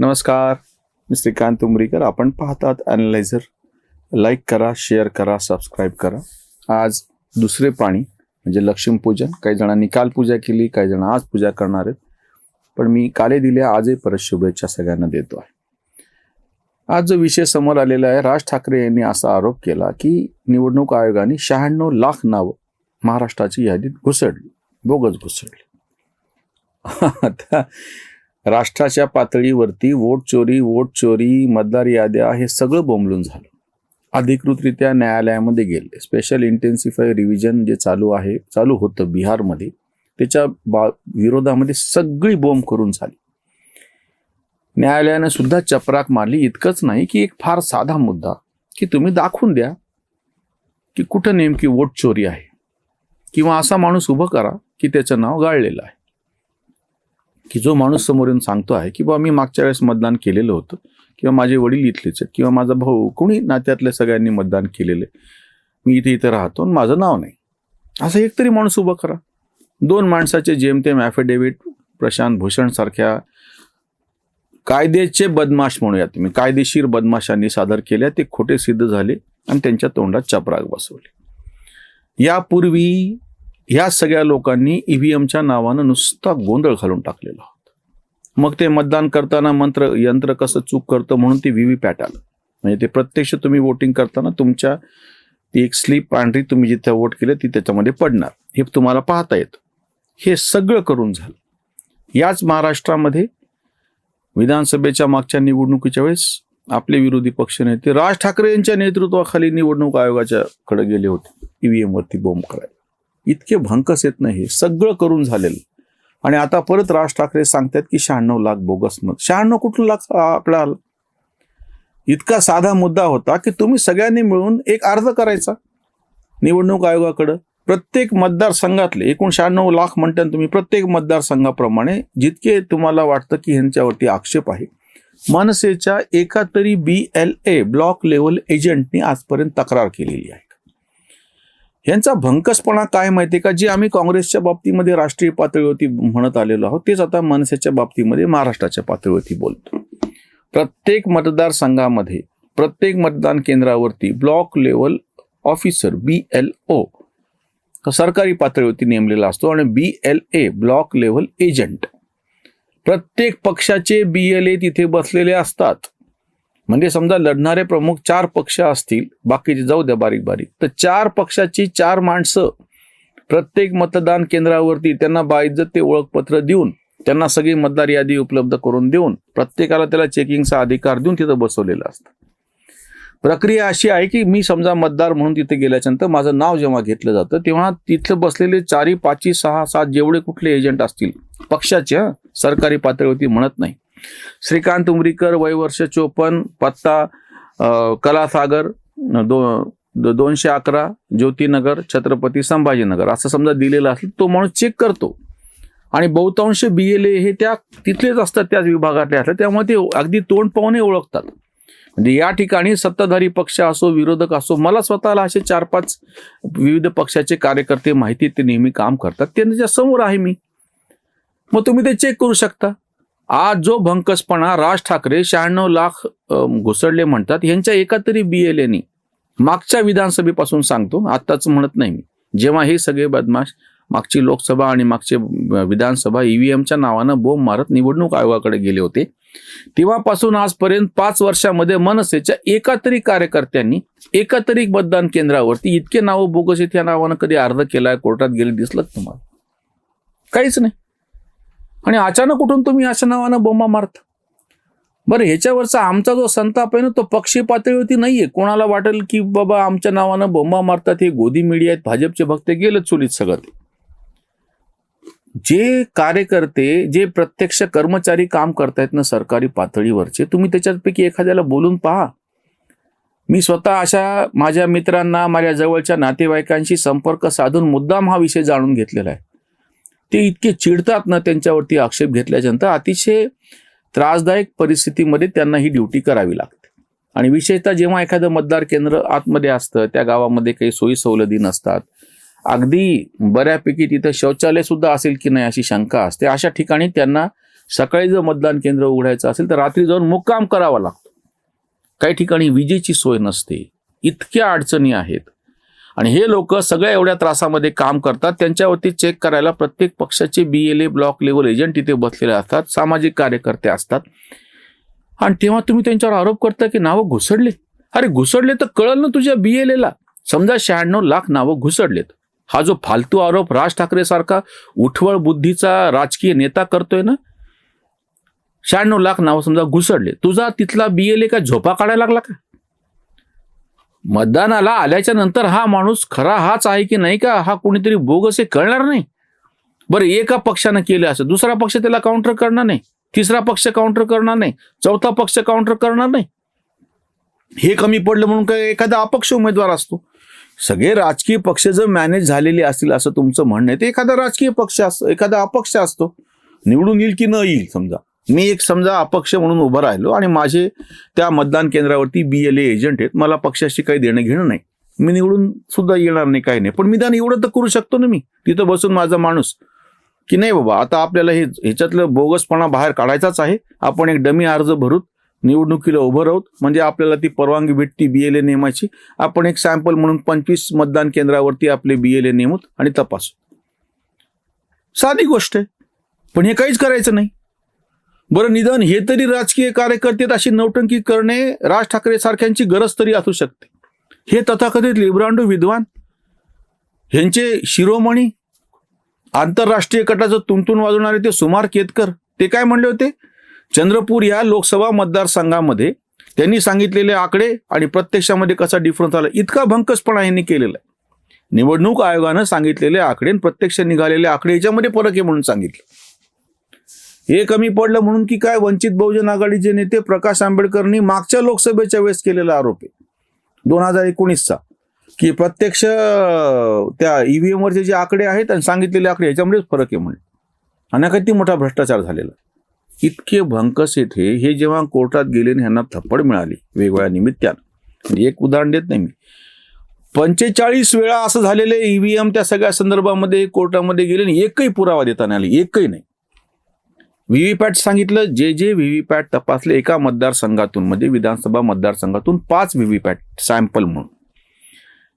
नमस्कार मी श्रीकांत उमरीकर. आपण पाहतात ॲनलायझर लाईक करा शेअर करा सबस्क्राईब करा. आज दुसरे पाणी म्हणजे लक्ष्मीपूजन काही जणांनी काल पूजा केली काही जण आज पूजा करणार आहेत. पण मी काले दिल्या आजही परत शुभेच्छा सगळ्यांना देतो आहे. आज जो विषय समोर आलेला आहे राज ठाकरे यांनी असा आरोप केला की निवडणूक आयोगाने शहाण्णव लाख नावं महाराष्ट्राची यादीत घुसडली. बोगस घुसडली. आता राष्ट्राच्या पातळीवरती वोट चोरी वोट चोरी मतदार याद्या हे सगळं बोंबलून झालं. अधिकृतरित्या न्यायालयामध्ये गेले. स्पेशल इंटेन्सिफाय रिव्हिजन जे चालू आहे चालू होतं बिहारमध्ये त्याच्या बा विरोधामध्ये सगळी बोंब करून झाली. न्यायालयानं सुद्धा चपराक मारली. इतकंच नाही की एक फार साधा मुद्दा की तुम्ही दाखवून द्या की कुठं नेमकी वोट चोरी आहे. किंवा असा माणूस उभं करा की त्याचं नाव गाळलेलं आहे. की जो माणूस समोर येऊन सांगतो आहे की बाबा मी मागच्या वेळेस मतदान केलेलं होतं किंवा माझे वडील इथलेच आहेत किंवा माझा भाऊ कोणी नात्यातल्या सगळ्यांनी मतदान केलेलं आहे. मी इथे इथे राहतो आणि माझं नाव नाही. असं एक तरी माणूस उभं करा. दोन माणसाचे जेमतेम ॲफिडेव्हिट प्रशांत भूषणसारख्या कायद्याचे बदमाश म्हणूया तुम्ही. कायदेशीर बदमाशांनी सादर केल्या ते खोटे सिद्ध झाले आणि त्यांच्या तोंडात चपराक बसवले. यापूर्वी ह्या सगळ्या लोकांनी ईव्हीएमच्या नावानं नुसता गोंधळ घालून टाकलेला होता. मग ते मतदान करताना मंत्र यंत्र कसं चूक करतं म्हणून ते व्ही व्ही पॅट आलं. म्हणजे ते प्रत्यक्ष तुम्ही वोटिंग करताना तुमच्या ती एक स्लीप पांढरी तुम्ही जिथे वोट केलं ती त्याच्यामध्ये पडणार. हे तुम्हाला पाहता येतं. हे सगळं करून झालं. याच महाराष्ट्रामध्ये विधानसभेच्या मागच्या निवडणुकीच्या वेळेस आपले विरोधी पक्षनेते राज ठाकरे यांच्या नेतृत्वाखाली निवडणूक आयोगाच्याकडे गेले होते. ईव्हीएमवरती बॉम्ब करायला. इतके भंकस येत नाही. हे सगळं करून झालेलं. आणि आता परत राज ठाकरे सांगतात की शहाण्णव लाख बोगस मत शहाण्णव कुठून लाख आकडा आला? इतका साधा मुद्दा होता की तुम्ही सगळ्यांनी मिळून एक अर्ज करायचा. निवडणूक आयोगाकडं. प्रत्येक मतदारसंघातले एकूण शहाण्णव लाख म्हणताना तुम्ही प्रत्येक मतदारसंघाप्रमाणे जितके तुम्हाला वाटतं की ह्यांच्यावरती आक्षेप आहे मनसेच्या एका तरी B L A block level एजंटनी आजपर्यंत तक्रार केलेली आहे. यांचा भंकसपणा काय माहिती का? जे आम्ही काँग्रेसच्या बाबतीमध्ये राष्ट्रीय पातळीवरती म्हणत आलेलो आहोत तेच आता मनसेच्या बाबतीमध्ये महाराष्ट्राच्या पातळीवरती बोलतो. प्रत्येक मतदारसंघामध्ये प्रत्येक मतदान केंद्रावरती block level officer B L O सरकारी पातळीवरती नेमलेला असतो आणि B L A block level agent. प्रत्येक पक्षाचे बी एल ए तिथे बसलेले असतात. म्हणजे समजा लढणारे प्रमुख चार पक्ष असतील बाकीचे जाऊ द्या बारीक बारीक. तर चार पक्षाची चार माणसं प्रत्येक मतदान केंद्रावरती त्यांना बाइज्जत ते ओळखपत्र देऊन त्यांना सगळी मतदार यादी उपलब्ध करून देऊन प्रत्येकाला त्याला चेकिंगचा अधिकार देऊन तिथं बसवलेलं असतं. प्रक्रिया अशी आहे की मी समजा मतदार म्हणून तिथे गेल्याच्यानंतर माझं नाव जेव्हा घेतलं जातं तेव्हा तिथलं बसलेले चारी पाचवी सहा सात जेवढे कुठले एजंट असतील पक्षाच्या हं, सरकारी पातळीवरती म्हणत नाही. श्रीकांत उमरीकर वय वर्ष चोपन्न पत्ता कलासागर दो दोनशे अकरा ज्योतिनगर छत्रपती संभाजीनगर. असं समजा दिलेलं असेल तो माणूस चेक करतो. आणि बहुतांश बी एल ए हे त्या तिथलेच असतात त्याच विभागातले असतात. त्यामुळे ते अगदी तोंड पाहूनही ओळखतात. म्हणजे या ठिकाणी सत्ताधारी पक्ष असो विरोधक असो मला स्वतःला असे चार पाच विविध पक्षाचे कार्यकर्ते माहिती ते नेहमी काम करतात. त्यांच्यासमोर आहे मी. मग तुम्ही ते चेक करू शकता. आज जो भंकसपणा राज ठाकरे शहाण्णव लाख घुसडले म्हणतात यांच्या एका तरी बी एल एनी मागच्या विधानसभेपासून सांगतो आत्ताच म्हणत नाही मी. जेव्हा हे सगळे बदमाश मागची लोकसभा आणि मागचे विधानसभा ईव्हीएमच्या नावानं बोंब मारत निवडणूक आयोगाकडे गेले होते तेव्हापासून आजपर्यंत पाच वर्षामध्ये मनसेच्या एका तरी कार्यकर्त्यांनी एका तरी मतदान केंद्रावरती इतके नावं बोगस आहेत या नावानं कधी अर्ज केलाय कोर्टात गेले दिसलं तुम्हाला? काहीच नाही. आणि अचानक कुठून तुम्ही अशा नावानं बोंबा मारता? बरं ह्याच्यावरचा आमचा जो संताप आहे ना तो पक्षी पातळीवरती नाहीये. कोणाला वाटेल की बाबा आमच्या नावानं बोंबा मारतात हे गोदी मीडिया आहेत भाजपचे भक्त गेलं चुलीत सगळं ते. जे कार्यकर्ते जे प्रत्यक्ष कर्मचारी काम करतायत ना सरकारी पातळीवरचे तुम्ही त्याच्यापैकी एखाद्याला बोलून पहा. मी स्वतः अशा माझ्या मित्रांना माझ्या जवळच्या नातेवाईकांशी संपर्क साधून मुद्दाम हा विषय जाणून घेतलेला आहे. ते इतके चिडतात ना त्यांच्यावरती आक्षेप घेतल्याच्यानंतर अतिशय त्रासदायक परिस्थितीमध्ये त्यांना ही ड्युटी करावी लागते. आणि विशेषतः जेव्हा एखादं मतदार केंद्र आतमध्ये असतं त्या गावामध्ये काही सोयी सवलती नसतात अगदी बऱ्यापैकी तिथं शौचालय सुद्धा असेल की नाही अशी शंका असते अशा ठिकाणी त्यांना सकाळी जर मतदान केंद्र उघडायचं असेल तर रात्री जाऊन मुक्काम करावा लागतो. काही ठिकाणी विजेची सोय नसते इतक्या अडचणी आहेत. आणि हे लोक सगळ्या एवढ्या त्रासामध्ये काम करतात. त्यांच्यावरती चेक करायला प्रत्येक पक्षाचे B L A block level agent तिथे बसलेले असतात. सामाजिक कार्यकर्ते असतात. आणि तेव्हा तुम्ही त्यांच्यावर आरोप करता की नावं घुसडले अरे घुसडले तर कळल ना तुझ्या बी एल एला समजा शहाण्णव लाख नावं घुसडलेत. हा जो फालतू आरोप राज ठाकरे सारखा उठवळ बुद्धीचा राजकीय नेता करतोय ना? शहाण्णव लाख नावं समजा घुसडले. तुझा तिथला बी एल ए का झोपा काढायला लागला का? मतदानाला आल्याच्यानंतर हा माणूस खरा हाच आहे की नाही का हा कोणीतरी बोग असे कळणार नाही. बरं एका पक्षानं केलं असं दुसरा पक्ष त्याला काउंटर करणार नाही तिसरा पक्ष काउंटर करणार नाही चौथा पक्ष काउंटर करणार नाही. हे कमी पडलं म्हणून काय एखादा अपक्ष उमेदवार असतो. सगळे राजकीय पक्ष जर मॅनेज झालेले असतील असं तुमचं म्हणणं आहे ते एखादा राजकीय पक्ष असतो एखादा अपक्ष असतो. निवडून येईल की न येईल समजा. मी एक समजा अपक्ष म्हणून उभं राहिलो आणि माझे त्या मतदान केंद्रावरती बी एल ए एजंट आहेत मला पक्षाशी काही देणं घेणं नाही. मी निवडून सुद्धा येणार नाही काही नाही. पण मी त्यानं एवढं तर करू शकतो ना मी. तिथं बसून माझा माणूस. की नाही बाबा आता आपल्याला हे ह्याच्यातलं बोगसपणा बाहेर काढायचाच आहे. आपण एक डमी अर्ज भरूत निवडणुकीला उभं राहूत. म्हणजे आपल्याला ती परवानगी भेटती बी एल ए नेमाची. आपण एक सॅम्पल म्हणून पंचवीस मतदान केंद्रावरती आपले बी एल ए नेमूत आणि तपासू. साधी गोष्ट आहे. पण हे काहीच करायचं नाही. बरं निदान हे तरी राजकीय कार्यकर्ते अशी नौटंकी करणे राज ठाकरे सारख्यांची गरज तरी असू शकते. हे तथाकथित लिब्रांडो विद्वान ह्यांचे शिरोमणी आंतरराष्ट्रीय कटाचं तुमतून वाजवणारे ते सुमार केतकर ते काय म्हणले होते? चंद्रपूर या लोकसभा मतदारसंघामध्ये त्यांनी सांगितलेले आकडे आणि प्रत्यक्षामध्ये कसा डिफरन्स आला इतका भंकसपणा यांनी केलेला आहे. निवडणूक आयोगानं सांगितलेले आकडे आणि प्रत्यक्ष निघालेले आकडे याच्यामध्ये फरक आहे म्हणून सांगितलं. हे कमी पडलं म्हणून की काय? वंचित बहुजन आघाडीचे नेते प्रकाश आंबेडकरनी मागच्या लोकसभेच्या वेळेस केलेला आरोप आहे. दोन हजार एकोणीसचा. की प्रत्यक्ष त्या ईव्हीएम वरचे जे आकडे आहेत आणि सांगितलेले आकडे याच्यामध्येच फरक आहे म्हणे आणि किती मोठा भ्रष्टाचार झालेला इतके भंकस येथे हे जेव्हा कोर्टात गेले आणि ह्यांना थप्पड मिळाली वेगवेगळ्या निमित्तानं. म्हणजे एक उदाहरण देत नाही मी. पंचेचाळीस वेळा असं झालेले ईव्हीएम त्या सगळ्या संदर्भामध्ये कोर्टामध्ये गेले आणि एकही पुरावा देता नाही आले. एकही नाही. व्हीव्हीपॅट सांगितलं जे जे व्हीव्हीपॅट तपासले एका मतदारसंघातून म्हणजे विधानसभा मतदारसंघातून पाच व्हीव्हीपॅट सॅम्पल म्हणून.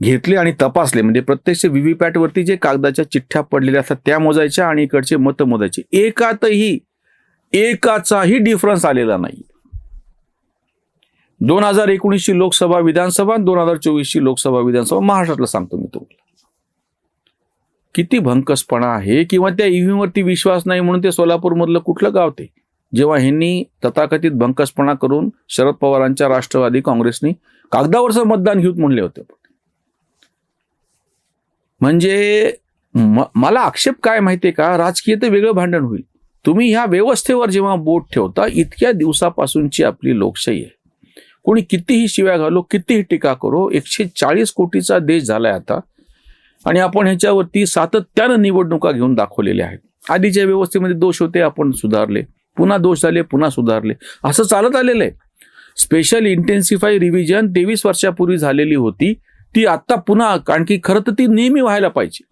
घेतले आणि तपासले म्हणजे प्रत्यक्ष व्हीव्हीपॅटवरती जे कागदाच्या चिठ्ठ्या पडलेल्या असतात त्या मोजायच्या आणि इकडचे मत मोजायचे. एकातही एकाचाही डिफरन्स आलेला नाही. दोन हजार एकोणीसची लोकसभा विधानसभा दोन हजार चोवीसची लोकसभा विधानसभा महाराष्ट्रातला सांगतो मी तुम्हाला. किती भंकसपणा आहे किंवा त्या ईव्हीएम वरती विश्वास नाही म्हणून ते सोलापूरमधलं कुठलं गाव ते? जेव्हा ह्यांनी तथाकथित भंकसपणा करून शरद पवारांच्या राष्ट्रवादी काँग्रेसनी कागदावरचं मतदान घेऊन म्हणले होते. म्हणजे मला आक्षेप काय माहितीये का? राजकीय तर वेगळं भांडण होईल. तुम्ही ह्या व्यवस्थेवर जेव्हा बोट ठेवता इतक्या दिवसापासूनची आपली लोकशाही आहे. कोणी कितीही शिव्या घालो कितीही टीका करो एकशे चाळीस कोटीचा देश झालाय आता. आणि आपण ह्याच्यावरती सातत्यानं निवडणुका घेऊन दाखवलेल्या आहेत. आधीच्या व्यवस्थेमध्ये दोष होते आपण सुधारले. पुन्हा दोष झाले पुन्हा सुधारले. असं चालत आलेलं आहे स्पेशल इंटेन्सिफाय रिव्हिजन तेवीस वर्षापूर्वी झालेली होती. ती आत्ता पुन्हा कारण की खरं तर ती नेहमी व्हायला पाहिजे.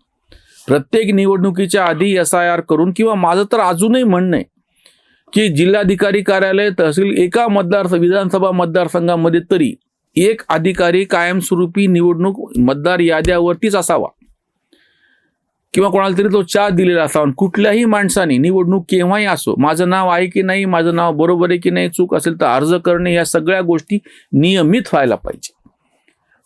प्रत्येक निवडणुकीच्या आधी एस आय आर करून किंवा माझं तर अजूनही म्हणणं आहे की जिल्हाधिकारी कार्यालय तहसील एका मतदार विधानसभा मतदारसंघामध्ये तरी एक अधिकारी कायमस्वरूपी निवडणूक मतदार याद्यावरतीच असावा. किंवा कोणाला तरी तो चहा दिलेला असावा. कुठल्याही माणसाने निवडणूक केव्हाही असो माझं नाव आहे की नाही माझं नाव बरोबर आहे की नाही चूक असेल तर अर्ज करणे या सगळ्या गोष्टी नियमित व्हायला पाहिजे.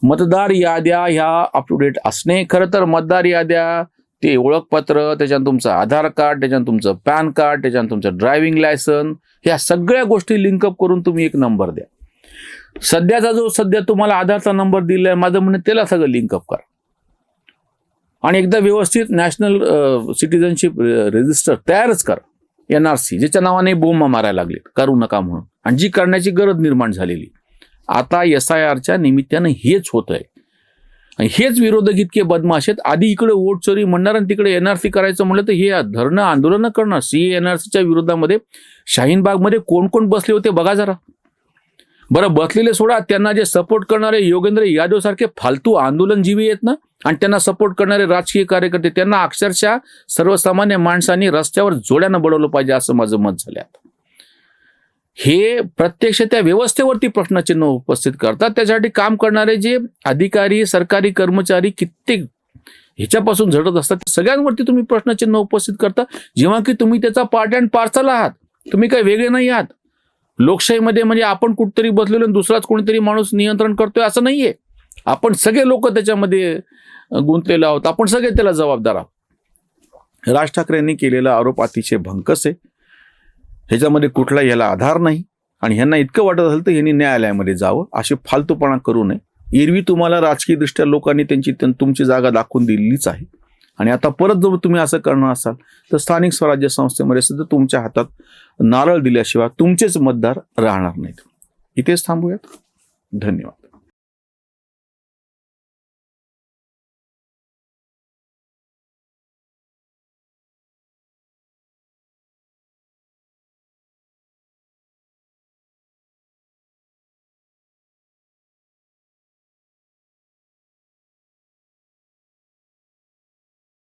मतदार याद्या ह्या अप टू डेट असणे. खरं तर मतदार याद्या ते ओळखपत्र त्याच्यानं तुमचं आधार कार्ड त्याच्यानं तुमचं पॅन कार्ड त्याच्यानं तुमचं ड्रायव्हिंग लायसन ह्या सगळ्या गोष्टी लिंकअप करून तुम्ही एक नंबर द्या. सध्याचा जो सध्या तुम्हाला आधारचा नंबर दिलाय माझं म्हणणं त्याला सगळं लिंकअप करा. आणि एकदा व्यवस्थित नॅशनल सिटिझनशिप रजिस्टर तयारच करा. एन आर सी ज्याच्या नावाने बोंबा मारायला लागले करू नका म्हणून. आणि जी करण्याची गरज निर्माण झालेली. आता एस आय आरच्या निमित्तानं हेच होत आहे आणि हेच विरोधक इतके बदमाश आहेत. आधी इकडे वोट चोरी म्हणणार आणि तिकडे एन आर सी करायचं म्हणलं तर हे धरणं आंदोलनं करणार. सी एन आर सीच्या विरोधामध्ये शाहीनबागमध्ये कोण कोण बसले होते बघा जरा. बरं बसलेले सोडा. त्यांना जे सपोर्ट करणारे योगेंद्र यादव सारखे फालतू आंदोलनजीवी आहेत ना? आणि त्यांना सपोर्ट करणारे राजकीय कार्यकर्ते त्यांना अक्षरशः सर्वसामान्य माणसांनी रस्त्यावर जोड्यानं बडवलं पाहिजे असं माझं मत झालं हे प्रत्यक्ष त्या व्यवस्थेवरती प्रश्नचिन्ह उपस्थित करतात. त्यासाठी काम करणारे जे अधिकारी सरकारी कर्मचारी कित्येक ह्याच्यापासून झडत असतात सगळ्यांवरती तुम्ही प्रश्नचिन्ह उपस्थित करता. जेव्हा की तुम्ही त्याचा पार्ट अँड पार्सल आहात. तुम्ही काही वेगळे नाही आहात. लोकशाहीमध्ये म्हणजे आपण कुठतरी बसलेलो आणि दुसराच कोणीतरी माणूस नियंत्रण करतोय असं नाहीये. आपण सगळे लोक त्याच्यामध्ये गुंतलेले गुंतलेलो आहोत. आपण सगळे त्याला जबाबदार आहोत. राज ठाकरेंनी केलेला आरोप अतिशय भंकस आहे. ह्याच्यामध्ये कुठला याला आधार नाही आणि ह्यांना इतकं वाटत असेल तर यांनी न्यायालयामध्ये जावं. असे फालतूपणा करू नये. एरवी तुम्हाला राजकीयदृष्ट्या लोकांनी त्यांची तुमची जागा दाखवून दिलेलीच आहे. आणि आता परत जर तुम्ही असं करणार असाल तर स्थानिक स्वराज्य संस्थेमध्ये सुद्धा तुमच्या हातात नारळ दिल्याशिवाय तुमचेच मतदार राहणार नाहीत. इथेच थांबूयात. धन्यवाद.